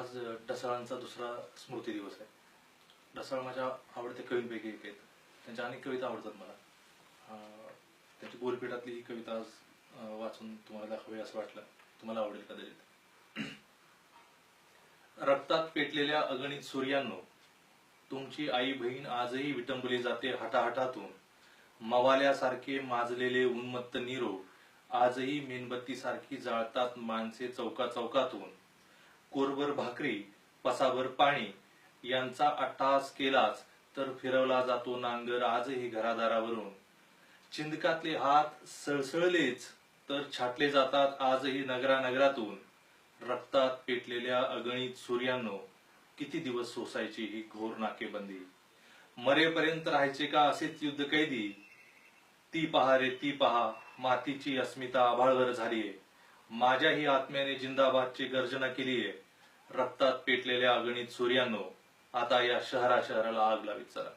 आज ढसाळांचा दुसरा स्मृती दिवस आहे. ढसाळ माझ्या आवडत्या कवींपैकी एक आहेत. त्यांच्या अनेक कविता आवडतात मला. त्यांची बोलपीठातली ही कविता आज वाचून तुम्हाला दाखवी असं वाटलं. तुम्हाला आवडेल कदाचित. रक्तात पेटलेल्या अगणित सूर्यांनो तुमची आई बहीण आजही विटंबली जाते हटाहटातून मवाल्यासारखे माजलेले उन्मत्त निरोप आजही मेणबत्ती सारखी जाळतात माणसे चौका चौकातून कोरभर भाकरी पसाभर पाणी यांचा अट्टहास केलाच तर फिरवला जातो नांगर आजही घरादारावरून. चिंदकातले हात सळसळलेच तर छाटले जातात आजही नगरानगरातून. रक्तात पेटलेल्या अगणित सूर्यांनो किती दिवस सोसायची ही घोर नाकेबंदी? मरेपर्यंत राहायचे का असेच युद्ध कैदी ती पहा रे ती पहा मातीची अस्मिता आभाळवर झालीये. माझ्याही आत्म्याने जिंदाबादची गर्जना केलीये रक्तात पेटलेल्या अगणित सूर्यानो आता या शहरा शहराला आग लावीत चला.